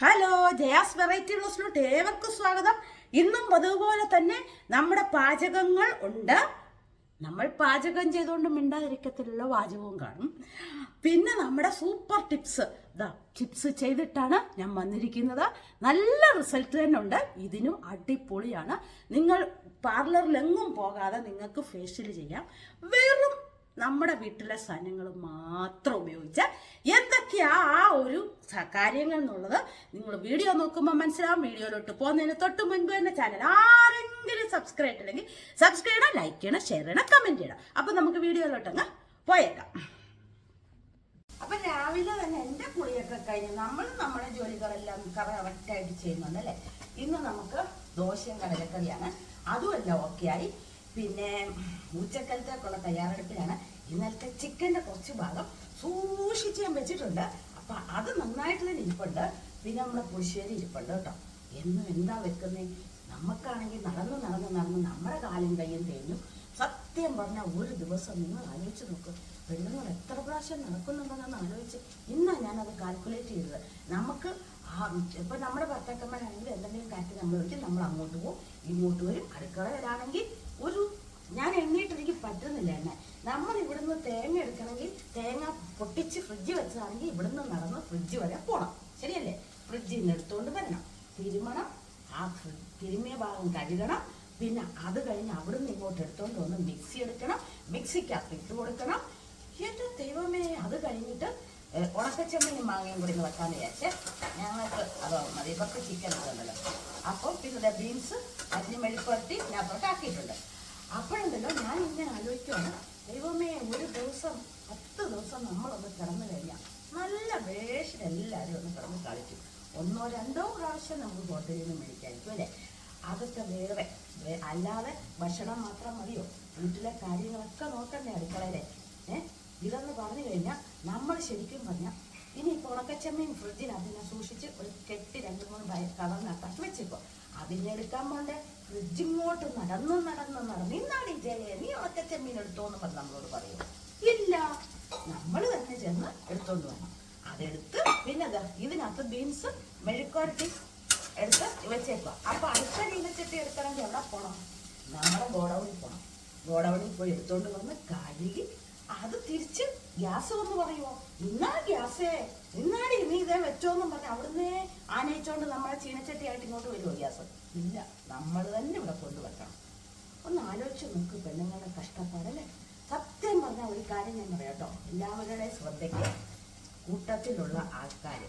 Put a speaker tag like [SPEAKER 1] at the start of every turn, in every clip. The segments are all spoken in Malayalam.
[SPEAKER 1] ഹലോ ജയാസ് വെറൈറ്റി ബ്ലോസിലോട്ട് ഏവർക്കും സ്വാഗതം. ഇന്നും അതുപോലെ തന്നെ നമ്മുടെ പാചകങ്ങൾ ഉണ്ട്. നമ്മൾ പാചകം ചെയ്തുകൊണ്ട് മിണ്ടാതിരിക്കത്തിലുള്ള വാചകവും കാണും. പിന്നെ നമ്മുടെ സൂപ്പർ ടിപ്സ് ഇതാ ടിപ്സ് ചെയ്തിട്ടാണ് ഞാൻ വന്നിരിക്കുന്നത്. നല്ല റിസൾട്ട് തന്നെ ഉണ്ട്. ഇതിനും അടിപൊളിയാണ്. നിങ്ങൾ പാർലറിലെങ്ങും പോകാതെ നിങ്ങൾക്ക് ഫേഷ്യൽ ചെയ്യാം. വെറും നമ്മുടെ വീട്ടിലെ സാധനങ്ങൾ മാത്രം ഉപയോഗിച്ച് എന്തൊക്കെയാ ആ ഒരു കാര്യങ്ങൾ എന്നുള്ളത് നിങ്ങൾ വീഡിയോ നോക്കുമ്പോൾ മനസ്സിലാവും. വീഡിയോയിലോട്ട് പോകുന്നതിന് തൊട്ട് മുൻപ് തന്നെ ചാനൽ ആരെങ്കിലും സബ്സ്ക്രൈബ് ഇല്ലെങ്കിൽ സബ്സ്ക്രൈബ് ചെയ്യണം ലൈക്ക് ചെയ്യണം ഷെയർ ചെയ്യണം കമന്റ് ചെയ്യണം. അപ്പം നമുക്ക് വീഡിയോയിലോട്ടങ്ങ് പോയേക്കാം. അപ്പൊ രാവിലെ തന്നെ എന്റെ കുളിയൊക്കെ കഴിഞ്ഞ് നമ്മൾ നമ്മുടെ ജോലികളെല്ലാം കറക്റ്റായിട്ട് ചെയ്യുന്നുണ്ട് അല്ലേ? ഇന്ന് നമുക്ക് ദോശയും കടലക്കറിയാണ്. അതുമെല്ലാം ഓക്കെ ആയി. പിന്നെ ഉച്ചക്കലത്തേക്കുള്ള തയ്യാറെടുപ്പിലാണ് ഇന്നലത്തെ ചിക്കന്റെ കുറച്ച് ഭാഗം സൂക്ഷിച്ച് ഞാൻ വെച്ചിട്ടുണ്ട്. അപ്പൊ അത് നന്നായിട്ട് തന്നെ ഇരിപ്പുണ്ട്. പിന്നെ നമ്മുടെ പുളിശ്ശേരി ഇരിപ്പുണ്ട് കേട്ടോ. എന്നും എന്താ വെക്കുന്നേ? നമുക്കാണെങ്കിൽ നടന്ന് നടന്ന് നടന്ന് നമ്മുടെ കാലും കയ്യും തേഞ്ഞു സത്യം പറഞ്ഞാൽ ഒരു ദിവസം നിങ്ങൾ ആലോചിച്ച് നോക്ക്. പെണ്ണുങ്ങൾ എത്ര പ്രാവശ്യം നടക്കുന്നുണ്ടെന്ന് ആലോചിച്ച് ഇന്നാ ഞാനത് കാൽക്കുലേറ്റ് ചെയ്തത്. നമുക്ക് ഇപ്പം നമ്മുടെ ഭർത്താക്കന്മാരാണെങ്കിൽ എന്തെങ്കിലും കാര്യത്തിൽ നമ്മൾ ഒഴിക്കും നമ്മൾ അങ്ങോട്ട് പോകും ഇങ്ങോട്ട് വരും അടുക്കളയിലാണെങ്കിൽ ഒരു ഞാൻ എണ്ണീട്ട് എനിക്ക് പറ്റുന്നില്ല എന്നെ നമ്മൾ ഇവിടുന്ന് തേങ്ങ എടുക്കണമെങ്കിൽ തേങ്ങ പൊട്ടിച്ച് ഫ്രിഡ്ജ് വെച്ചതാണെങ്കിൽ ഇവിടുന്ന് നടന്ന് ഫ്രിഡ്ജ് വരെ പോണം. ശരിയല്ലേ? ഫ്രിഡ്ജിൽ നിന്ന് എടുത്തുകൊണ്ട് വരണം. തിരുമണം ആ തിരുമിയ ഭാഗം കഴുകണം. പിന്നെ അത് കഴിഞ്ഞ് അവിടുന്ന് ഇങ്ങോട്ട് എടുത്തുകൊണ്ട് വന്ന് മിക്സി എടുക്കണം. മിക്സിക്കകത്ത് ഇട്ട് കൊടുക്കണം. എന്റെ ദൈവമേ അത് കഴിഞ്ഞിട്ട് ഏഹ്, ഉണക്കച്ചെമ്മയും മാങ്ങയും കൂടി വെക്കാന്ന് വിചാരിച്ചേ ഞങ്ങൾക്ക് അതോ മതി. പത്ത് ചിക്കൻ ഉണ്ടല്ലോ. അപ്പോൾ പിന്നെ ബീൻസ് അതിന് മെഴുപ്പുരട്ടി ഞാൻ ആക്കിയിട്ടുണ്ട്. അപ്പോഴുണ്ടല്ലോ ഞാൻ ഇങ്ങനെ ആലോചിക്കുവാണ്. ദൈവമേ ഒരു ദിവസം പത്ത് ദിവസം നമ്മളൊന്ന് കിടന്നു കഴിഞ്ഞാൽ നല്ല വേഷം എല്ലാവരും ഒന്ന് കിടന്ന് കളിക്കും. ഒന്നോ രണ്ടോ പ്രാവശ്യം നമുക്ക് ഹോട്ടലിൽ നിന്ന് മേടിക്കായിരിക്കും അല്ലേ? അതൊക്കെ വേറെ. അല്ലാതെ ഭക്ഷണം മാത്രം മതിയോ? വീട്ടിലെ കാര്യങ്ങളൊക്കെ നോക്കണ്ടേ അടുക്കളയിലെ? ഏ? ഇതെന്ന് പറഞ്ഞു കഴിഞ്ഞാൽ നമ്മൾ ശരിക്കും പറഞ്ഞാൽ ഇനി ഇപ്പോൾ ഉണക്കച്ചമ്മയും ഫ്രിഡ്ജിനകത്ത് അതിനെ സൂക്ഷിച്ച് ഒരു കെട്ടി രണ്ട് മൂന്ന് കവറിനകത്താക്കി വെച്ചേക്കോ അതിനെ എടുക്കാൻ പോണ്ടേ? ഫ്രിഡ്ജിങ്ങോട്ട് നടന്ന് നടന്ന് നടന്ന് ഇന്നാണ് ഈ ജയ നീ ഉണക്കച്ചമ്മീൻ എടുത്തോന്ന് പറഞ്ഞ് നമ്മളോട് പറയും. ഇല്ല. നമ്മൾ തന്നെ ചെന്ന് എടുത്തോണ്ട് വേണം അതെടുത്ത് പിന്നെ ഇതിനകത്ത് ബീൻസ് മെഴുക്കുരട്ടി എടുത്ത് വെച്ചേക്കുക അപ്പൊ അടുത്ത ചീനച്ചട്ടി എടുക്കണമെങ്കിൽ എവിടെ പോണം? നമ്മുടെ ഗോഡൌണിൽ പോണം. ഗോഡൌണിൽ പോയി എടുത്തോണ്ട് വന്ന് കഴുകി അത് തിരിച്ച് ഗ്യാസ് വന്ന് പറയുമോ ഇന്നാ ഗ്യാസേ? ഇന്നാടി നീ ഇതേ വെച്ചോന്നും പറഞ്ഞ് അവിടുന്ന് ആനയിച്ചോണ്ട് നമ്മളെ ചീനച്ചട്ടിയായിട്ട് ഇങ്ങോട്ട് വരുമോ ഗ്യാസ്? ഇല്ല നമ്മൾ തന്നെ ഇവിടെ കൊണ്ടുവെക്കണം ഒന്ന് ആലോചിച്ച് നോക്ക് പെണ്ണുങ്ങളുടെ കഷ്ടപ്പാടല്ലേ സത്യം പറഞ്ഞാൽ ഒരു കാര്യം ഞാൻ പറയാം കേട്ടോ. ശ്രദ്ധയ്ക്ക് കൂട്ടത്തിലുള്ള ആൾക്കാർ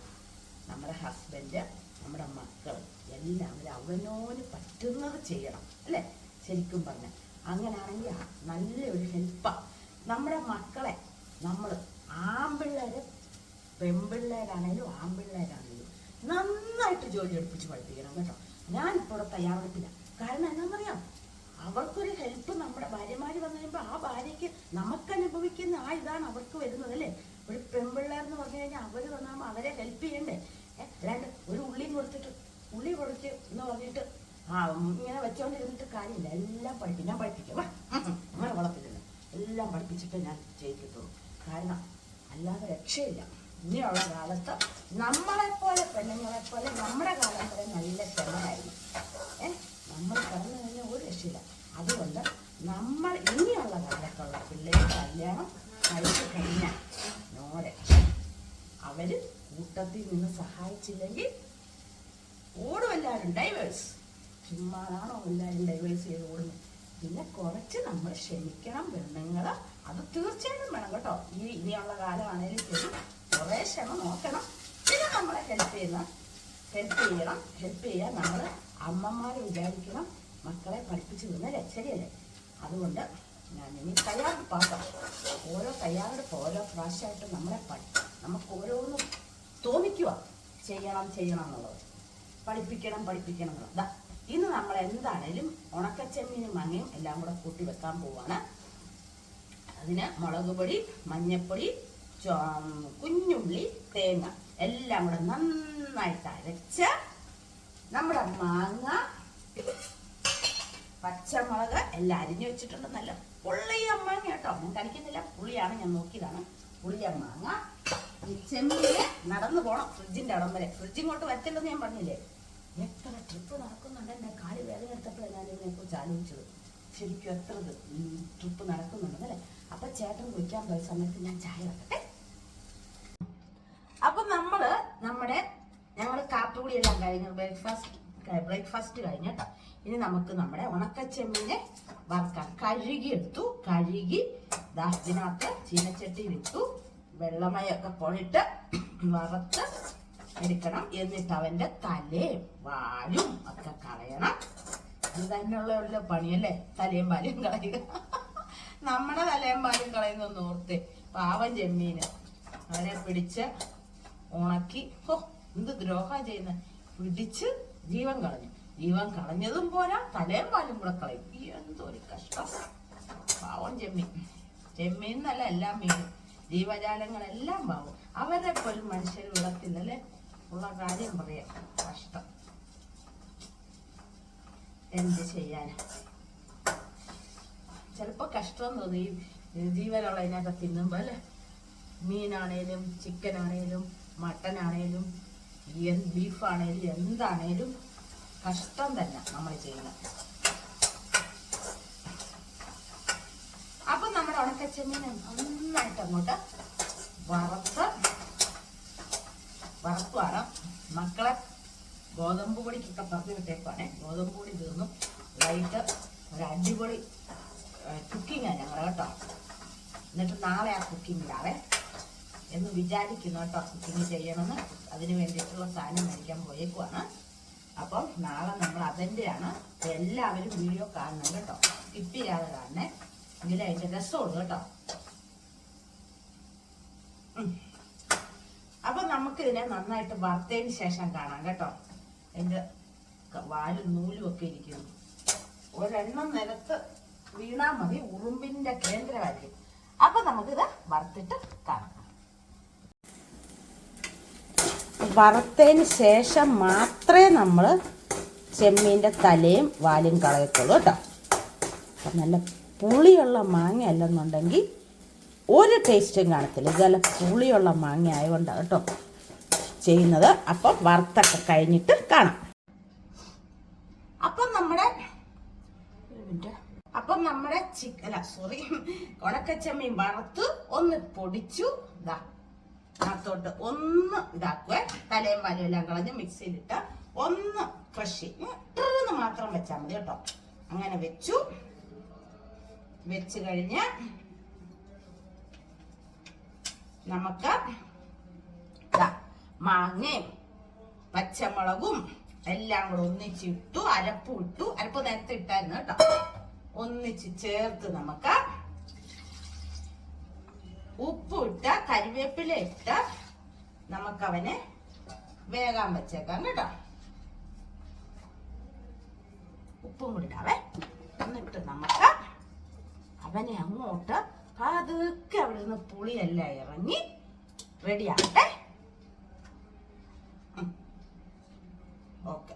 [SPEAKER 1] നമ്മുടെ ഹസ്ബൻഡ് നമ്മുടെ മക്കൾ എല്ലാവരും അവനോന് പറ്റുന്നത് ചെയ്യണം അല്ലേ? ശരിക്കും പറഞ്ഞ. അങ്ങനെയാണെങ്കിൽ നല്ലൊരു ഹെൽപ്പാണ് നമ്മുടെ മക്കളെ നമ്മൾ ആമ്പിള്ളേര് പെൺപിള്ളേരാണേലും ആമ്പിള്ളേരാണേലും നന്നായിട്ട് ജോലി എടുപ്പിച്ച് പഠിപ്പിക്കണം കേട്ടോ. ഞാൻ ഇപ്പോൾ തയ്യാറെടുപ്പില്ല. കാരണം എന്നാന്നറിയാം അവർക്കൊരു ഹെൽപ്പ് നമ്മുടെ ഭാര്യമാര് വന്നു കഴിയുമ്പോൾ ആ ഭാര്യയ്ക്ക് നമുക്ക് അനുഭവിക്കുന്ന ആ ഇതാണ് അവർക്ക് വരുന്നത് അല്ലേ? ഒരു പെൺപിള്ളേർ എന്ന് പറഞ്ഞു കഴിഞ്ഞാൽ അവർ വന്നാകുമ്പോൾ അവരെ ഹെൽപ്പ് ചെയ്യണ്ടേ? അല്ലാണ്ട് ഒരു ഉള്ളിയും കൊടുത്തിട്ട് ഉള്ളി കൊടുത്ത് എന്ന് പറഞ്ഞിട്ട് ആ ഇങ്ങനെ വെച്ചോണ്ടിരുന്നിട്ട് കാര്യമില്ല. എല്ലാം പഠിപ്പിക്കും. ഞാൻ പഠിപ്പിക്കും. അങ്ങനെ വളർത്തില്ല എല്ലാം പഠിപ്പിച്ചിട്ട് ഞാൻ ചെയ്യിക്കത്തുള്ളൂ കാരണം അല്ലാതെ രക്ഷയില്ല. ഇനിയുള്ള കാലത്ത് നമ്മളെപ്പോലെ പെണ്ണുങ്ങളെപ്പോലെ നമ്മുടെ കാലം വരെ നല്ല ക്ഷമരായിരിക്കും ഏ? നമ്മൾ പറഞ്ഞു കഴിഞ്ഞാൽ ഒരു രക്ഷയില്ല. അതുകൊണ്ട് നമ്മൾ ഇനിയുള്ള കാലത്തുള്ള പിള്ളേർ കല്യാണം കഴിച്ചു കഴിഞ്ഞാൽ നോ രക്ഷ. അവർ കൂട്ടത്തിൽ നിന്ന് സഹായിച്ചില്ലെങ്കിൽ ഓടും എല്ലാവരും. ഡൈവേഴ്സ് ചുമ്മാതാണോ എല്ലാവരും ഡൈവേഴ്സ് ചെയ്ത് ഓടുന്നത്? പിന്നെ കുറച്ച് നമ്മൾ ക്ഷമിക്കണം പെണ്ണുങ്ങൾ അത് തീർച്ചയായിട്ടും വേണം കേട്ടോ. ഈ ഇനിയുള്ള കാലമാണെങ്കിലും ശരി. കുറേ ക്ഷമ നോക്കണം. പിന്നെ നമ്മളെ ഹെൽപ്പ് ചെയ്യുന്ന ഹെൽപ്പ് ചെയ്യണം. ഹെൽപ്പ് ചെയ്യാൻ നമ്മൾ അമ്മമാർ വിചാരിക്കണം മക്കളെ പഠിപ്പിച്ചു തന്നല്ലേ ശരിയല്ലേ അതുകൊണ്ട് ഞാൻ ഇനി തയ്യാറെടുപ്പാക്കാം. ഓരോ തയ്യാറെടുപ്പ് ഓരോ പ്രാവശ്യമായിട്ട് നമ്മളെ പഠി നമുക്ക് ഓരോന്നും തോന്നിക്കുക ചെയ്യണം ചെയ്യണം എന്നുള്ളത്. പഠിപ്പിക്കണം പഠിപ്പിക്കണം എന്നുള്ളത്. ഇന്ന് നമ്മൾ എന്താണേലും ഉണക്കച്ചെമ്മീനും മങ്ങയും എല്ലാം കൂടെ കൂട്ടി വെക്കാൻ പോവാണ്. അതിന് മുളക് പൊടി മഞ്ഞപ്പൊടി കുഞ്ഞുള്ളി തേങ്ങ എല്ലാം കൂടെ നന്നായിട്ട് അരച്ച് നമ്മുടെ മാങ്ങ പച്ചമുളക് എല്ലാം അരിഞ്ഞു വെച്ചിട്ടുണ്ട്. നല്ല പുളിയ മാങ്ങ കേട്ടോ. ഞാൻ കഴിക്കുന്നില്ല. പുളിയാണ് ഞാൻ നോക്കിയതാണ്. പുളിയ മാങ്ങ. ചെമ്മീന് നടന്നു പോണം. ഫ്രിഡ്ജിന്റെ അടം വരെ. ഫ്രിഡ്ജ് ഇങ്ങോട്ട് വരത്തില്ലെന്ന് ഞാൻ പറഞ്ഞില്ലേ? എത്ര ട്രിപ്പ് നടക്കുന്നുണ്ട്? എന്റെ കാൽ വേദന എടുത്തപ്പോഴാണ് ഞാൻ ഇതിനെ കുറിച്ച് ആലോചിച്ചത്. ശരിക്കും എത്ര ട്രിപ്പ് നടക്കുന്നുണ്ട് അല്ലേ? അപ്പൊ ചേട്ടൻ കുളിക്കാൻ പോയ സമയത്ത് ഞാൻ ചായ വെക്കട്ടെ? അപ്പൊ നമ്മൾ നമ്മുടെ ഞങ്ങൾ കാപ്പുകൂടി എല്ലാം കഴിഞ്ഞു ബ്രേക്ക്ഫാസ്റ്റ് ബ്രേക്ക്ഫാസ്റ്റ് കഴിഞ്ഞു കേട്ടോ ഇനി നമുക്ക് നമ്മുടെ ഉണക്കച്ചെമ്മീനെ വറുക്കാം കഴുകിയെടുത്തു. കഴുകി ദാഹത്തിനകത്ത് ചീനച്ചട്ടി ചീനച്ചട്ടിയിലിട്ടു വെള്ളമയൊക്കെ പോയിട്ട് വറുത്ത് എടുക്കണം. എന്നിട്ട് അവന്റെ തലയും വാലും ഒക്കെ കളയണം. ഇത് തന്നെയുള്ള പണിയല്ലേ? തലയും പാലും കളയുക. നമ്മുടെ തലയും പാലും കളയുന്നൊന്ന് ഓർത്ത് പാവം ചെമ്മീന് അവനെ പിടിച്ച് ഉണക്കി ഓ എന്ത് ദ്രോഹ ചെയ്യുന്ന? പിടിച്ച് ജീവൻ കളഞ്ഞു. ജീവൻ കളഞ്ഞതും പോരാ തലയും പാലും കൂടെ കളയും. ഈ എന്തൊരു കഷ്ടം. പാവം ചെമ്മീൻ ചെമ്മീൻ എന്നല്ല എല്ലാം മീനും ജീവജാലങ്ങളെല്ലാം പാവം. അവരെ പോലും മനുഷ്യർ വിടത്തില്ലല്ലേ? ഉള്ള കാര്യം പറയാം. കഷ്ടം. എന്ത് ചെയ്യാൻ ചിലപ്പോ കഷ്ടം തോന്നി ഈ ജീവനുള്ളതിനൊക്കെ തിന്നുമ്പോ അല്ലേ? മീനാണേലും ചിക്കൻ ആണേലും മട്ടൻ ആണേലും ബീഫ് ആണേലും എന്താണേലും കഷ്ടം തന്നെ നമ്മൾ ചെയ്യുന്നത്. അപ്പൊ നമ്മുടെ ഉണക്കച്ചെമ്മീനെ നന്നായിട്ട് അങ്ങോട്ട് വറുത്ത് വറുത്തുവാണ് മക്കളെ ഗോതമ്പ് പൊടിക്കൊക്കെ പറഞ്ഞു വിട്ടേക്കുവാണേ ഗോതമ്പ് പൊടി തീർന്നു. വൈകിട്ട് ഒരു അടിപൊളി കുക്കിങ്ങാണ് ഞങ്ങൾ കേട്ടോ. എന്നിട്ട് നാളെ ആ കുക്കിംഗ് ഇടാവേ എന്ന് വിചാരിക്കുന്നു കേട്ടോ കുക്കിംഗ് ചെയ്യണമെന്ന്. അതിന് വേണ്ടിയിട്ടുള്ള സാധനം മേടിക്കാൻ പോയേക്കുവാണ്. അപ്പം നാളെ നമ്മൾ അതിന്റെയാണ് എല്ലാവരും വീഡിയോ കാണണം കേട്ടോ. സ്കിപ്പ് ചെയ്യാതെ കാണണേ എങ്കിലും അതിന്റെ രസമുള്ളൂ കേട്ടോ. ഉം. അപ്പൊ നമുക്ക് ഇതിനെ നന്നായിട്ട് വറുത്തതിന് ശേഷം കാണാം കേട്ടോ. അതിന്റെ ക- വാലും നൂലും ഒക്കെ ഇരിക്കുന്നു. ഒരെണ്ണം നിലത്ത് വീണാ മതി ഉറുമ്പിന്റെ കേന്ദ്രമായിരിക്കും. അപ്പൊ നമുക്കിത് വറുത്തിട്ട് കാണാം. വറുത്തതിന് ശേഷം മാത്രമേ നമ്മൾ ചെമ്മീന്റെ തലയും വാലും കളയത്തുള്ളൂ കേട്ടോ. നല്ല പുളിയുള്ള മാങ്ങ അല്ലെന്നുണ്ടെങ്കിൽ ഒരു ടേസ്റ്റും കാണത്തില്ല. ഇത് നല്ല പുളിയുള്ള മാങ്ങ ആയതുകൊണ്ടാണ് കേട്ടോ. ചെയ്യുന്നത്. അപ്പം വറുത്തൊക്കെ കഴിഞ്ഞിട്ട് കാണാം. അപ്പം നമ്മുടെ അപ്പം നമ്മുടെ ചിക്കൻ അല്ല സോറി ഉണക്കച്ചമ്മീൻ വറുത്ത് ഒന്ന് പൊടിച്ചു. ഇതാ അകത്തോട്ട് ഒന്ന് ഇതാക്കുവേ. തലയും വലയും എല്ലാം കളഞ്ഞ് മിക്സിയിലിട്ട് ഒന്ന് ക്രഷ് ഇട്ടെന്ന് മാത്രം വെച്ചാൽ മതി കേട്ടോ. അങ്ങനെ വെച്ചു. വെച്ച് കഴിഞ്ഞ് നമുക്ക് മാങ്ങയും പച്ചമുളകും എല്ലാം കൂടെ ഒന്നിച്ചിട്ടു അരപ്പ് ഇട്ടു. അരപ്പ് നേരത്തെ ഇട്ടായിരുന്നു കേട്ടോ. ഒന്നിച്ച് ചേർത്ത് നമുക്ക് ഉപ്പ് ഇട്ട കരിവേപ്പില ഇട്ട നമുക്കവനെ വേഗം വെച്ചേക്കാം കേട്ടോ. ഉപ്പും കൂടി ഇടാവേ. എന്നിട്ട് നമുക്ക് അവനെ അങ്ങോട്ട് അതൊക്കെ അവിടെ നിന്ന് പുളിയെല്ലാം ഇറങ്ങി റെഡിയാകട്ടെ. ഓക്കെ.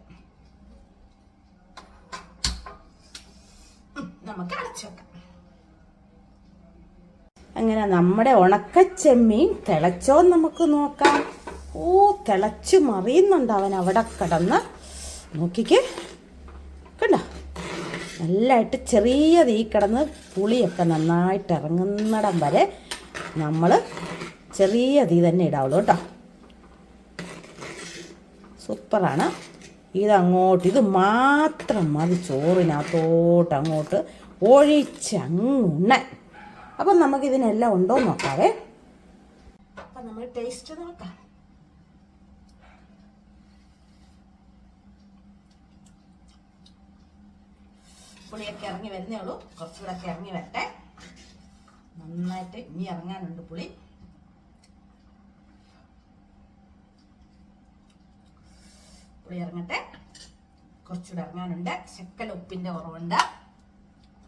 [SPEAKER 1] നമുക്ക് അടച്ചു അങ്ങനെ നമ്മുടെ ഉണക്കച്ചെമ്മീൻ തിളച്ചോ നമുക്ക് നോക്കാം. ഓ തിളച്ചു മറിയുന്നുണ്ട് അവൻ അവിടെ കിടന്ന്. നോക്കിക്ക്. കണ്ട? നല്ലതായിട്ട് ചെറിയ തീ കിടന്ന് പുളിയൊക്കെ നന്നായിട്ട് ഇറങ്ങുന്നിടം വരെ നമ്മൾ ചെറിയ തീ തന്നെ ഇടാവുള്ളൂ കേട്ടോ. സൂപ്പറാണ്. ഇതങ്ങോട്ട് ഇത് മാത്രം മതി ചോറിനകത്തോട്ട് അങ്ങോട്ട് ഒഴിച്ചങ്ങുണ്ണൻ. അപ്പം നമുക്കിതിനെല്ലാം ഉണ്ടോ നോക്കാവേ. അപ്പം നമ്മൾ ടേസ്റ്റ് നോക്കാം. പുളിയൊക്കെ ഇറങ്ങി വരുന്നേ ഉള്ളൂ. കുറച്ചുകൂടെ ഒക്കെ ഇറങ്ങി വരട്ടെ. നന്നായിട്ട് ഇനി ഇറങ്ങാനുണ്ട് പുളി. പുളി ഇറങ്ങട്ടെ കുറച്ചുകൂടെ ഇറങ്ങാനുണ്ട്. ശക്കല ഉപ്പിന്റെ കുറവുണ്ട്.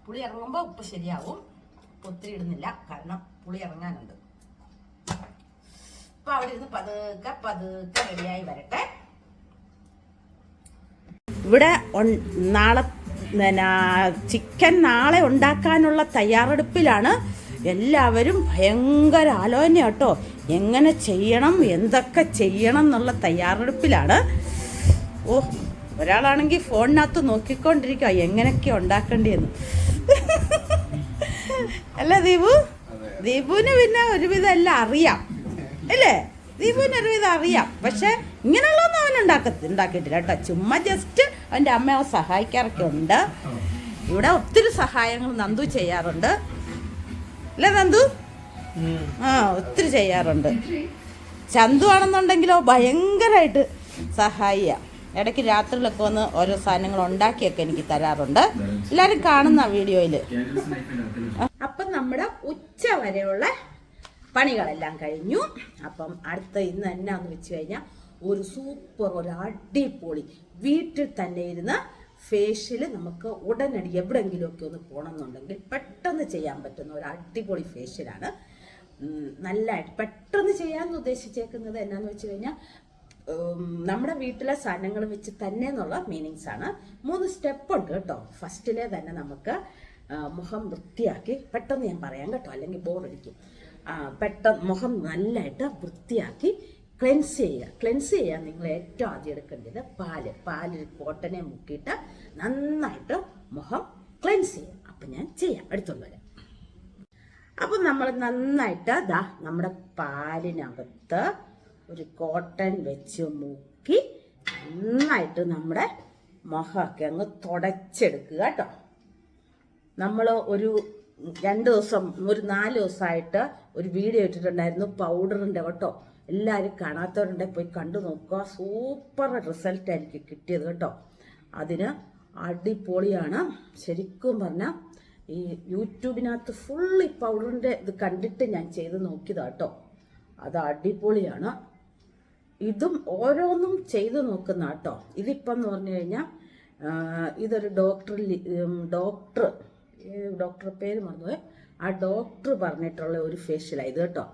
[SPEAKER 1] പുളി ഇറങ്ങുമ്പോൾ ഉപ്പ് ശരിയാവും. ഉപ്പ് ഒത്തിരി ഇടുന്നില്ല. കാരണം പുളി ഇറങ്ങാനുണ്ട്. അപ്പൊ അവിടെ ഇരുന്ന് പതുക്കെ പതുക്കെ റെഡിയായി വരട്ടെ. ഇവിടെ നാളെ പിന്നെ ചിക്കൻ നാളെ ഉണ്ടാക്കാനുള്ള തയ്യാറെടുപ്പിലാണ്. എല്ലാവരും ഭയങ്കര ആലോചന കേട്ടോ എങ്ങനെ ചെയ്യണം എന്തൊക്കെ ചെയ്യണം എന്നുള്ള തയ്യാറെടുപ്പിലാണ്. ഓ ഒരാളാണെങ്കിൽ ഫോണിനകത്ത് നോക്കിക്കൊണ്ടിരിക്കുക. എങ്ങനെയൊക്കെ ഉണ്ടാക്കേണ്ടിയെന്ന്. അല്ല ദീപു? ദീപുവിന് പിന്നെ ഒരുവിധം എല്ലാം അറിയാം. അല്ലേ? ദീപുവിന് ഒരുവിധം അറിയാം. പക്ഷെ ഇങ്ങനെയുള്ളതൊന്നും അവൻ ഉണ്ടാക്ക ഉണ്ടാക്കിയിട്ടില്ല കേട്ടോ. ചുമ്മാ ജസ്റ്റ് അവന്റെ അമ്മ അവൻ സഹായിക്കാറൊക്കെ ഉണ്ട്. ഇവിടെ ഒത്തിരി സഹായങ്ങൾ നന്ദു ചെയ്യാറുണ്ട്. അല്ലേ നന്ദു? ആ ഒത്തിരി ചെയ്യാറുണ്ട്. ചന്തു ആണെന്നുണ്ടെങ്കിലോ ഭയങ്കരമായിട്ട് സഹായിയ. ഇടയ്ക്ക് രാത്രിയിലൊക്കെ വന്ന് ഓരോ സാധനങ്ങൾ ഉണ്ടാക്കിയൊക്കെ എനിക്ക് തരാറുണ്ട്. എല്ലാവരും കാണുന്ന വീഡിയോയിൽ അപ്പം നമ്മുടെ ഉച്ച വരെയുള്ള പണികളെല്ലാം കഴിഞ്ഞു. അപ്പം അടുത്ത ഇന്ന് എന്നാന്ന് വെച്ച് കഴിഞ്ഞാൽ ഒരു സൂപ്പർ ഒരു അടിപൊളി വീട്ടിൽ തന്നെ ഇരുന്ന് ഫേഷ്യൽ നമുക്ക് ഉടനടി എവിടെയെങ്കിലുമൊക്കെ ഒന്ന് പോകണമെന്നുണ്ടെങ്കിൽ പെട്ടെന്ന് ചെയ്യാൻ പറ്റുന്ന ഒരു അടിപൊളി ഫേഷ്യലാണ് നല്ല പെട്ടെന്ന് ചെയ്യാമെന്ന് ഉദ്ദേശിച്ചേക്കുന്നത് എന്നാന്ന് വെച്ച് കഴിഞ്ഞാൽ നമ്മുടെ വീട്ടിലെ സാധനങ്ങൾ വെച്ച് തന്നെ എന്നുള്ള മീനിങ്സ് ആണ്. മൂന്ന് സ്റ്റെപ്പ് ഉണ്ട് കേട്ടോ. ഫസ്റ്റിലെ തന്നെ നമുക്ക് മുഖം വൃത്തിയാക്കി പെട്ടെന്ന് ഞാൻ പറയാം കേട്ടോ. അല്ലെങ്കിൽ ബോറടിക്കും പെട്ടെന്ന് മുഖം നല്ലതായിട്ട് വൃത്തിയാക്കി ക്ലെൻസ് ചെയ്യുക. ക്ലെൻസ് ചെയ്യാൻ നിങ്ങൾ ഏറ്റവും ആദ്യം എടുക്കേണ്ടത് പാൽ. പാലിൽ കോട്ടനെ മുക്കിയിട്ട് നന്നായിട്ട് മുഖം ക്ലെൻസ് ചെയ്യുക. അപ്പം ഞാൻ ചെയ്യാം. എടുത്തോണ്ട് വരാം അപ്പം നമ്മൾ നന്നായിട്ട് ദാ നമ്മുടെ പാലിനകത്ത് ഒരു കോട്ടൺ വെച്ച് മുക്കി നന്നായിട്ട് നമ്മുടെ മുഖമൊക്കെ അങ്ങ് തുടച്ചെടുക്കുക കേട്ടോ. നമ്മൾ ഒരു രണ്ട് ദിവസം ഒരു നാല് ദിവസമായിട്ട് ഒരു വീഡിയോ ഇട്ടിട്ടുണ്ടായിരുന്നു പൗഡറിന്റെ കേട്ടോ. എല്ലാവരും കാണാത്തവരുണ്ടെ പോയി കണ്ടു നോക്കുക. സൂപ്പർ റിസൾട്ട് എനിക്ക് കിട്ടിയത് കേട്ടോ. അതിന് അടിപൊളിയാണ്. ശരിക്കും പറഞ്ഞാൽ ഈ യൂട്യൂബിനകത്ത് ഫുൾ ഈ പൗഡറിന്റെ ഇത് കണ്ടിട്ട് ഞാൻ ചെയ്ത് നോക്കിയതാട്ടോ അത് അടിപൊളിയാണ്. ഇതും ഓരോന്നും ചെയ്തു നോക്കുന്ന കേട്ടോ ഇതിപ്പം എന്ന് പറഞ്ഞു കഴിഞ്ഞാൽ ഇതൊരു ഡോക്ടർ ഡോക്ടർ ഡോക്ടർ പേര് മറന്നുപോയി. ആ ഡോക്ടർ പറഞ്ഞിട്ടുള്ള ഒരു ഫേഷ്യലാണ് ഇത് കേട്ടോ.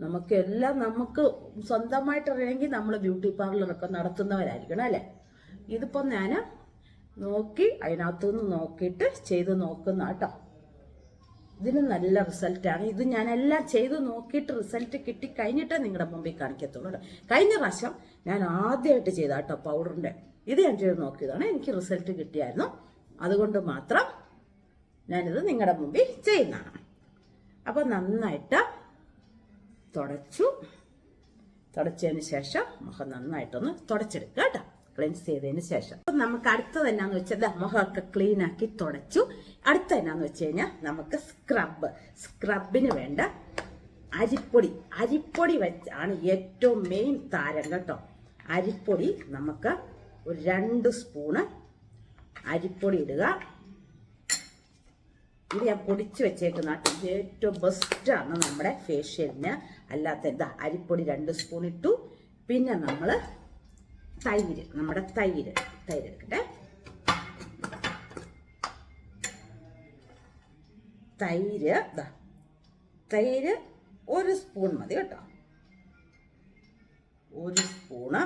[SPEAKER 1] നമുക്ക് എല്ലാം നമുക്ക് സ്വന്തമായിട്ട് അറിയാമെങ്കിൽ നമ്മൾ ബ്യൂട്ടി പാർലറൊക്കെ നടത്തുന്നവരായിരിക്കണം അല്ലേ? ഇതിപ്പം ഞാൻ നോക്കി അതിനകത്തുനിന്ന് നോക്കിയിട്ട് ചെയ്ത് നോക്കുന്ന കേട്ടോ ഇതിന് നല്ല റിസൾട്ടാണ്. ഇത് ഞാനെല്ലാം ചെയ്ത് നോക്കിയിട്ട് റിസൾട്ട് കിട്ടി കഴിഞ്ഞിട്ടേ നിങ്ങളുടെ മുമ്പിൽ കാണിക്കത്തുള്ളൂ. കഴിഞ്ഞ പ്രാവശ്യം ഞാൻ ആദ്യമായിട്ട് ചെയ്ത കേട്ടോ പൗഡറിന്റെ ഇത് ഞാൻ ചെയ്ത് നോക്കിയതാണ്. എനിക്ക് റിസൾട്ട് കിട്ടിയായിരുന്നു. അതുകൊണ്ട് മാത്രം ഞാനിത് നിങ്ങളുടെ മുമ്പിൽ ചെയ്യുന്നതാണ്. അപ്പോൾ നന്നായിട്ട് തുടച്ചു. തുടച്ചതിന് ശേഷം മുഖം നന്നായിട്ടൊന്ന് തുടച്ചെടുക്കുക കേട്ടോ ക്ലീൻസ് ചെയ്തതിന് ശേഷം. നമുക്ക് അടുത്തത് എന്നാന്ന് വെച്ചാൽ മുഖമൊക്കെ ക്ലീൻ ആക്കി തുടച്ചു. അടുത്ത എന്നാന്ന് വെച്ച് കഴിഞ്ഞാൽ നമുക്ക് സ്ക്രബ് സ്ക്രബിന് വേണ്ട അരിപ്പൊടി. അരിപ്പൊടി വെച്ചാണ് ഏറ്റവും മെയിൻ താരം കേട്ടോ. അരിപ്പൊടി നമുക്ക് ഒരു രണ്ട് സ്പൂണ് അരിപ്പൊടി ഇടുക. ഇത് ഞാൻ പൊടിച്ച് വെച്ചേക്കുന്ന. ഇത് ഏറ്റവും ബെസ്റ്റാണ് നമ്മുടെ ഫേഷ്യലിന് അല്ലാത്ത എന്താ അരിപ്പൊടി രണ്ട് സ്പൂൺ ഇട്ടു. പിന്നെ നമ്മൾ തൈര് നമ്മുടെ തൈര് തൈര് എടുക്കട്ടെ. തൈര് ദാ തൈര് ഒരു സ്പൂൺ മതി കേട്ടോ. ഒരു സ്പൂണ്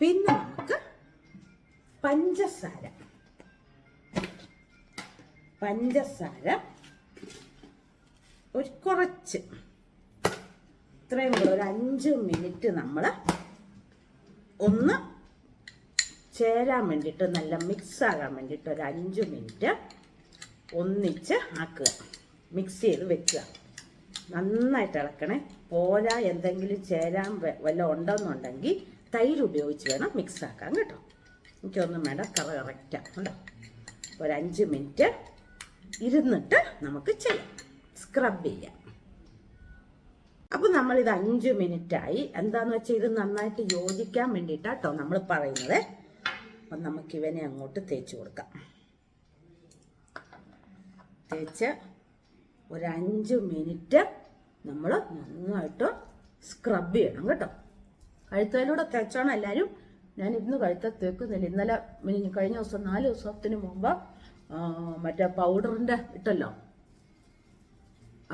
[SPEAKER 1] പിന്നെ നമുക്ക് പഞ്ചസാര. പഞ്ചസാര ഒരു കുറച്ച്. ഇത്രയും കൂടെ ഒരു അഞ്ച് മിനിറ്റ് നമ്മൾ ഒന്ന് ചേരാൻ വേണ്ടിയിട്ട് നല്ല മിക്സ് ആകാൻ വേണ്ടിയിട്ട് ഒരു അഞ്ച് മിനിറ്റ് ഒന്നിച്ച് ആക്കുക. മിക്സ് ചെയ്ത് വെക്കുക. നന്നായിട്ട് ഇളക്കണേ. പോരാ എന്തെങ്കിലും ചേരാൻ വല്ല ഉണ്ടെന്നുണ്ടെങ്കിൽ തൈര് ഉപയോഗിച്ച് വേണം മിക്സ് ആക്കാൻ കേട്ടോ. എനിക്കൊന്നും വേണ്ട കറ കറക്റ്റാണ് കേട്ടോ ഒരു അഞ്ച് മിനിറ്റ് ഇരുന്നിട്ട് നമുക്ക് ചെയ്യാം. സ്ക്രബ് ചെയ്യാം. അപ്പം നമ്മളിത് അഞ്ച് മിനിറ്റായി. എന്താന്ന് വെച്ചാൽ ഇത് നന്നായിട്ട് യോജിക്കാൻ വേണ്ടിയിട്ടാട്ടോ നമ്മൾ പറയുന്നത്. അപ്പം നമുക്കിവനെ അങ്ങോട്ട് തേച്ച് കൊടുക്കാം. തേച്ച് ഒരു അഞ്ച് മിനിറ്റ് നമ്മൾ നന്നായിട്ട് സ്ക്രബ് ചെയ്യണം കേട്ടോ. കഴുത്തയിലൂടെ തേച്ചാണ് എല്ലാവരും ഞാൻ ഇന്ന് കഴുത്ത തേക്കുന്നില്ല. ഇന്നലെ കഴിഞ്ഞ ദിവസം നാല് ദിവസത്തിന് മുമ്പ് മറ്റേ പൗഡറിന്റെ ഇട്ടല്ലോ.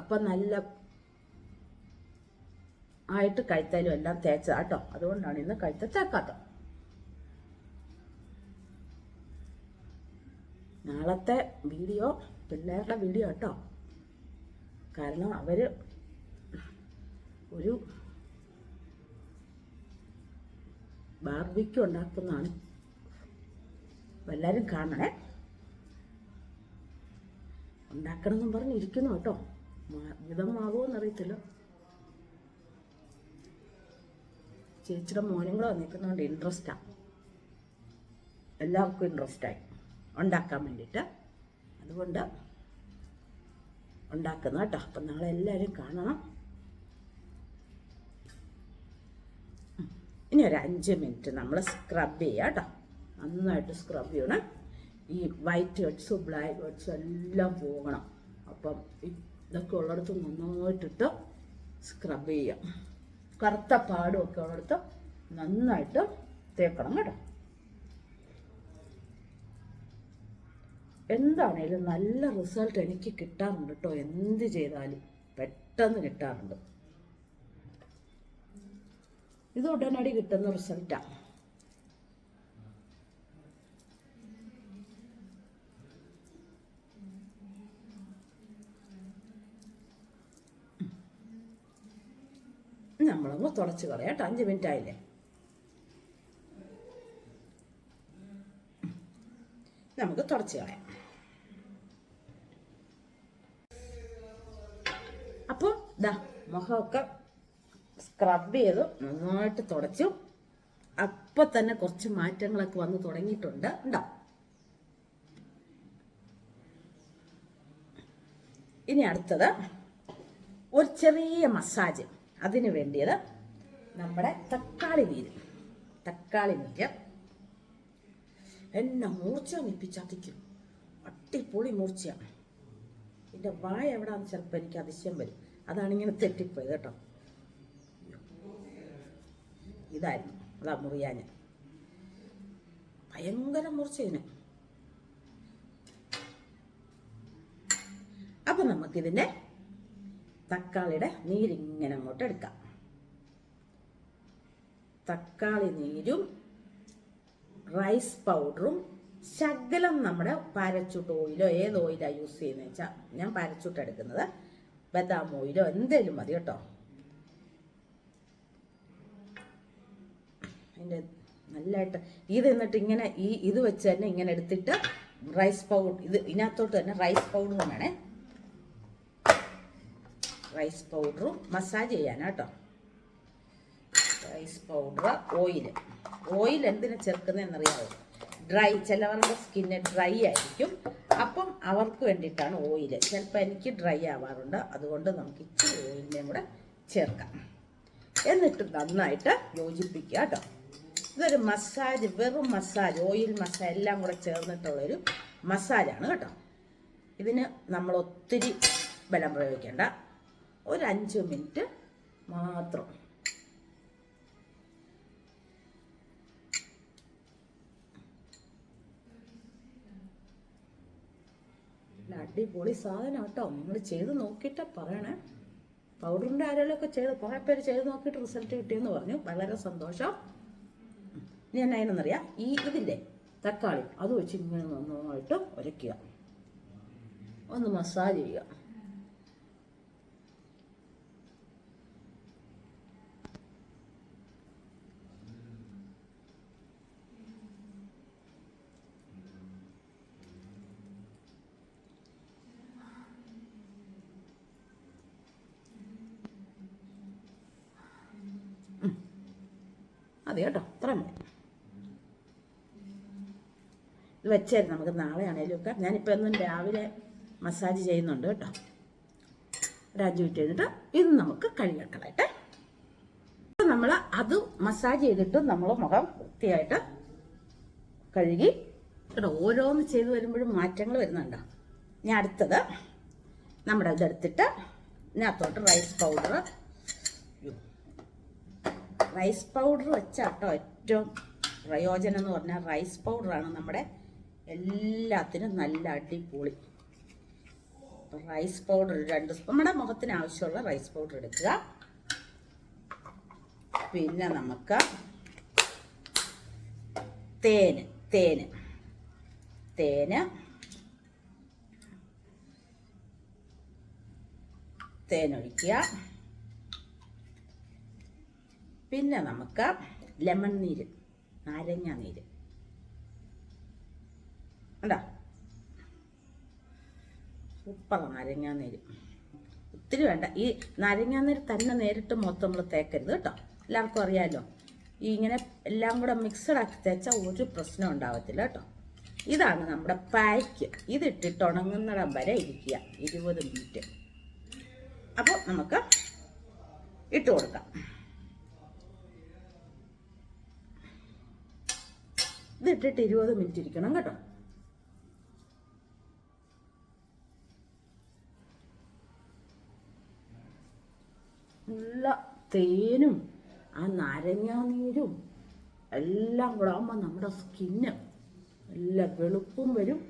[SPEAKER 1] അപ്പം നല്ല ആയിട്ട് കഴുത്തയിലും എല്ലാം തേച്ചതാട്ടോ അതുകൊണ്ടാണ് ഇന്ന് കഴുത്ത തേക്കാത്തത്. നാളത്തെ വീഡിയോ പിള്ളേരുടെ വീഡിയോ കേട്ടോ. കാരണം അവർ ഒരു ബാർബിക്ക് ഉണ്ടാക്കുന്നതാണ്. എല്ലാവരും കാണണേ. ഉണ്ടാക്കണം എന്നും പറഞ്ഞ് ഇരിക്കുന്നു കേട്ടോ. എന്നറിയത്തില്ല ചേച്ചിയുടെ മോനും കൂടെ നിൽക്കുന്നതുകൊണ്ട് ഇൻട്രസ്റ്റാണ് എല്ലാവർക്കും ഇൻട്രസ്റ്റായി ഉണ്ടാക്കാൻ വേണ്ടിയിട്ട്. അതുകൊണ്ട് ഉണ്ടാക്കുന്ന കേട്ടോ. അപ്പം നാളെ എല്ലാവരും കാണണം. ഇനി ഒരു അഞ്ച് മിനിറ്റ് നമ്മൾ സ്ക്രബ് ചെയ്യുക കേട്ടോ. നന്നായിട്ട് സ്ക്രബ് ചെയ്യണം. ഈ വൈറ്റ് ഹെഡ്സും ബ്ലാക്ക് ഹെഡ്സും എല്ലാം പോകണം. അപ്പം ഇതൊക്കെ ഉള്ളിടത്ത് നന്നായിട്ടിട്ട് സ്ക്രബ് ചെയ്യാം. കറുത്ത പാടും ഒക്കെ ഉള്ളിടത്ത് നന്നായിട്ട് തേക്കണം കേട്ടോ. എന്താണേലും നല്ല റിസൾട്ട് എനിക്ക് കിട്ടാറുണ്ട് കേട്ടോ എന്ത് ചെയ്താലും പെട്ടെന്ന് കിട്ടാറുണ്ട്. ഇത് ഉടനടി കിട്ടുന്ന റിസൾട്ടാണ് നമ്മളങ്ങ് തുടച്ച് കളയാം കേട്ടോ. അഞ്ച് മിനിറ്റ് ആയില്ലേ? നമുക്ക് തുടച്ച് കളയാം. ദാ മുഖമൊക്കെ സ്ക്രബ് ചെയ്ത് നന്നായിട്ട് തുടച്ചു. അപ്പം തന്നെ കുറച്ച് മാറ്റങ്ങളൊക്കെ വന്ന് തുടങ്ങിയിട്ടുണ്ട്. ഉണ്ടോ ഇനി അടുത്തത് ഒരു ചെറിയ മസാജ് അതിന് വേണ്ടിയത് നമ്മുടെ തക്കാളി നീര്. തക്കാളി നീര്. എന്നെ മൂർച്ച നിപ്പിച്ചതിക്കും അട്ടിപ്പൊളി മൂർച്ചയാണ് എന്റെ വായ എവിടാന്ന് ചിലപ്പോൾ എനിക്ക് അതിശയം വരും. അതാണ് ഇങ്ങനെ തെറ്റിപ്പോയത് കേട്ടോ. ഇതായിരുന്നു. അതാ മുറിയാന് ഭയങ്കര മുറിച്ചതിന് അപ്പൊ നമുക്കിതിന്റെ തക്കാളിയുടെ നീരിങ്ങനെ അങ്ങോട്ട് എടുക്കാം. തക്കാളി നീരും റൈസ് പൗഡറും ശകലം നമ്മുടെ പാരച്ചൂട്ട് ഓയിലോ ഏത് ഓയിലാണ് യൂസ് ചെയ്യുന്നത് വെച്ചാൽ ഞാൻ പാരച്ചൂട്ട് എടുക്കുന്നത്. ബദാം ഓയിലോ എന്തേലും മതി കേട്ടോ. അതിന്റെ നല്ലതായിട്ട് ഇത് എന്നിട്ട് ഇങ്ങനെ ഈ ഇത് വെച്ച് തന്നെ ഇങ്ങനെ എടുത്തിട്ട് റൈസ് പൗഡർ ഇത് ഇതിനകത്തോട്ട് തന്നെ റൈസ് പൗഡറും വേണേ. റൈസ് പൗഡറും മസാജ് ചെയ്യാനാ കേട്ടോ. റൈസ് പൗഡർ ഓയിൽ ഓയിൽ എന്തിനാ ചേർക്കുന്നതെന്നറിയാമോ ഡ്രൈ ചിലവരുടെ സ്കിന്ന് ഡ്രൈ ആയിരിക്കും. അപ്പം അവർക്ക് വേണ്ടിയിട്ടാണ് ഓയിൽ ചിലപ്പോൾ എനിക്ക് ഡ്രൈ ആവാറുണ്ട്. അതുകൊണ്ട് നമുക്ക് ഇച്ചിരി ഓയിലിനെയും കൂടെ ചേർക്കാം. എന്നിട്ട് നന്നായിട്ട് യോജിപ്പിക്കുക കേട്ടോ. ഇതൊരു മസാജ് വെറും മസാജ് ഓയിൽ മസാജ് എല്ലാം കൂടെ ചേർന്നിട്ടുള്ളൊരു മസാജാണ് കേട്ടോ. ഇതിന് നമ്മൾ ഒത്തിരി ബലം പ്രയോഗിക്കേണ്ട. ഒരു അഞ്ച് മിനിറ്റ് മാത്രം. നല്ല അടിപൊളി സാധനം കേട്ടോ നിങ്ങൾ ചെയ്ത് നോക്കിയിട്ട് പറയണേ. പൗഡറിന്റെ ആരെങ്കിലുമൊക്കെ ചെയ്ത് കുറേ പേര് ചെയ്ത് നോക്കിയിട്ട് റിസൾട്ട് കിട്ടിയെന്ന് പറഞ്ഞു. വളരെ സന്തോഷം. ഇനി അതിനെന്നറിയാം ഈ ഇതില്ലേ തക്കാളി. അത് വെച്ച് ഇങ്ങനെ നന്നായിട്ട് ഉരയ്ക്കുക ഒന്ന് മസാജ് ചെയ്യുക. മതി കേട്ടോ. ഇത്രയും മതി. ഇത് വെച്ചേരും നമുക്ക് നാളെ ആണേലും ഒക്കെ. ഞാനിപ്പോൾ എന്നും രാവിലെ മസാജ് ചെയ്യുന്നുണ്ട് കേട്ടോ. ഒരു അഞ്ച് കഴിഞ്ഞിട്ട് ഇത് നമുക്ക് കഴുകിക്കളയട്ടെ നമ്മൾ അത് മസാജ് ചെയ്തിട്ട് നമ്മൾ മുഖം വൃത്തിയായിട്ട് കഴുകി കേട്ടോ ഓരോന്ന് ചെയ്തു വരുമ്പോഴും മാറ്റങ്ങൾ വരുന്നുണ്ടോ? ഞാൻ അടുത്തത് നമ്മുടെ ഇതെടുത്തിട്ട് ഇതിനകത്തോട്ട് റൈസ് പൗഡർ റൈസ് പൗഡർ വെച്ചാട്ടോ ഏറ്റവും പ്രയോജനം എന്ന് പറഞ്ഞാൽ റൈസ് പൗഡറാണ് നമ്മുടെ എല്ലാത്തിനും നല്ല അടിപൊളി. റൈസ് പൗഡർ രണ്ട് സ്പൂൺ നമ്മുടെ മുഖത്തിന് ആവശ്യമുള്ള റൈസ് പൗഡർ എടുക്കുക. പിന്നെ നമുക്ക് തേന് തേന് തേന് തേനൊഴിക്കുക. പിന്നെ നമുക്ക് ലെമൺ നീര് നാരങ്ങ നീര്. കണ്ടോ? സൂപ്പർ നാരങ്ങ നീര്. ഒത്തിരി വേണ്ട. ഈ നാരങ്ങ നീര് തന്നെ നേരിട്ട് മൊത്തം നമ്മൾ തേക്കരുത് കേട്ടോ. എല്ലാവർക്കും അറിയാമല്ലോ ഈ ഇങ്ങനെ എല്ലാം കൂടെ മിക്സഡ് ആക്കി തേച്ചാൽ ഒരു പ്രശ്നം ഉണ്ടാവത്തില്ല കേട്ടോ. ഇതാണ് നമ്മുടെ പായ്ക്ക്. ഇതിട്ടിട്ട് ഉണങ്ങുന്നിടം വരെ ഇരിക്കുക. ഇരുപത് മിനിറ്റ് അപ്പോൾ നമുക്ക് ഇട്ട് കൊടുക്കാം. ഇതിട്ടിട്ട് ഇരുപത് മിനിറ്റ് ഇരിക്കണം കേട്ടോ. നല്ല തേനും ആ നാരങ്ങാനീരും എല്ലാം കൂടെ ആകുമ്പോൾ നമ്മുടെ സ്കിന്ന് നല്ല വെളുപ്പും വരും.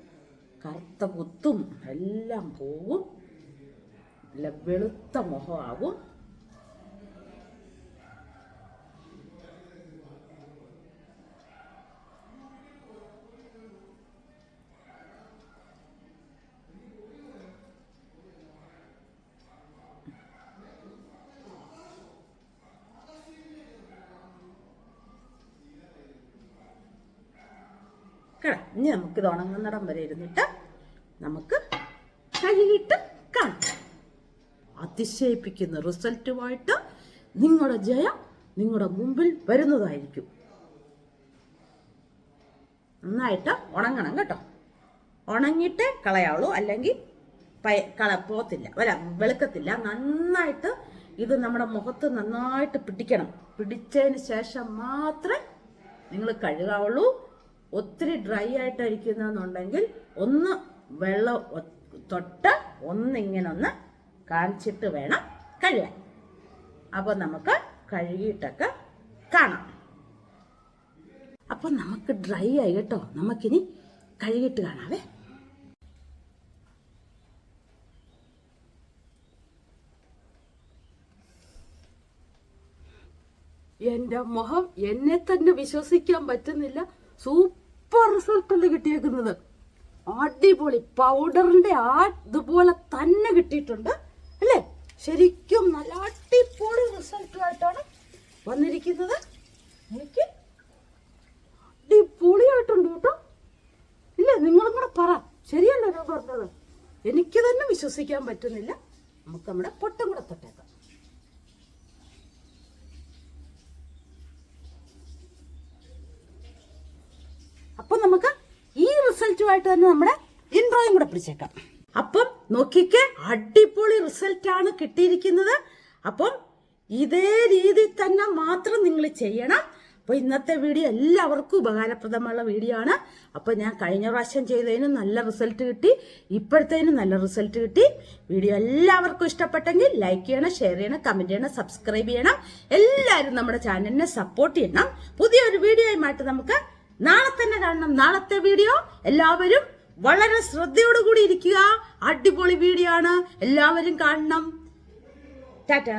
[SPEAKER 1] കറുത്ത കുത്തും എല്ലാം പോവും. നല്ല വെളുത്ത മുഖമാകും. കേട്ടോ ഇനി നമുക്ക് ഇത് ഉണങ്ങുന്നിടം വരെ ഇരുന്നിട്ട് നമുക്ക് കഴുകിയിട്ട് കാണാം. അതിശയിപ്പിക്കുന്ന റിസൾട്ടുമായിട്ട് നിങ്ങളുടെ ജയം നിങ്ങളുടെ മുമ്പിൽ വരുന്നതായിരിക്കും. നന്നായിട്ട് ഉണങ്ങണം കേട്ടോ. ഉണങ്ങിയിട്ടേ കളയാവുള്ളൂ. അല്ലെങ്കിൽ പയ കള പോത്തില്ല വല്ല വെളുക്കത്തില്ല. നന്നായിട്ട് ഇത് നമ്മുടെ മുഖത്ത് നന്നായിട്ട് പിടിക്കണം. പിടിച്ചതിന് ശേഷം മാത്രമേ നിങ്ങൾ കഴുകാവുള്ളൂ. ഒത്തിരി ഡ്രൈ ആയിട്ടിരിക്കുന്നെന്നുണ്ടെങ്കിൽ ഒന്ന് വെള്ളം തൊട്ട് ഒന്നിങ്ങനെ ഒന്ന് കാണിച്ചിട്ട് വേണം കഴുകാൻ. അപ്പോൾ നമുക്ക് കഴുകിയിട്ടൊക്കെ കാണാം. അപ്പോൾ നമുക്ക് ഡ്രൈ ആയി കേട്ടോ. നമുക്കിനി കഴുകിയിട്ട് കാണാവേ. എന്റെ മുഖം എന്നെ തന്നെ വിശ്വസിക്കാൻ പറ്റുന്നില്ല. സൂപ്പർ റിസൾട്ട് അല്ലേ കിട്ടിയേക്കുന്നത്. അടിപൊളി പൗഡറിന്റെ ആ ഇതുപോലെ തന്നെ കിട്ടിയിട്ടുണ്ട് അല്ലേ? ശരിക്കും നല്ല അടിപൊളി റിസൾട്ടുമായിട്ടാണ് വന്നിരിക്കുന്നത്. എനിക്ക് അടിപൊളിയായിട്ടുണ്ട് കേട്ടോ. ഇല്ല നിങ്ങളും കൂടെ പറ. ശരിയല്ലോ ഞാൻ പറഞ്ഞത്? എനിക്ക് തന്നെ വിശ്വസിക്കാൻ പറ്റുന്നില്ല. നമുക്ക് നമ്മുടെ പൊട്ടം കൂടെ തൊട്ടേക്കാം അപ്പം നമുക്ക് ഈ റിസൾട്ടുമായിട്ട് തന്നെ നമ്മുടെ ഇൻട്രോയും കൂടെ പിടിച്ചേക്കാം. അപ്പം നോക്കിക്കേ അടിപൊളി റിസൾട്ട് ആണ് കിട്ടിയിരിക്കുന്നത്. അപ്പം ഇതേ രീതിയിൽ തന്നെ മാത്രം നിങ്ങൾ ചെയ്യണം. അപ്പോൾ ഇന്നത്തെ വീഡിയോ എല്ലാവർക്കും ഉപകാരപ്രദമുള്ള വീഡിയോ ആണ്. അപ്പോൾ ഞാൻ കഴിഞ്ഞ പ്രാവശ്യം ചെയ്തതിന് നല്ല റിസൾട്ട് കിട്ടി. ഇപ്പോഴത്തേനും നല്ല റിസൾട്ട് കിട്ടി. വീഡിയോ എല്ലാവർക്കും ഇഷ്ടപ്പെട്ടെങ്കിൽ ലൈക്ക് ചെയ്യണം ഷെയർ ചെയ്യണം കമന്റ് ചെയ്യണം സബ്സ്ക്രൈബ് ചെയ്യണം. എല്ലാവരും നമ്മുടെ ചാനലിനെ സപ്പോർട്ട് ചെയ്യണം. പുതിയൊരു വീഡിയോയുമായിട്ട് നമുക്ക് നാളെ തന്നെ കാണണം. നാളത്തെ വീഡിയോ എല്ലാവരും വളരെ ശ്രദ്ധയോടുകൂടി ഇരിക്കുക. അടിപൊളി വീഡിയോ ആണ്. എല്ലാവരും കാണണം. ടാറ്റാ.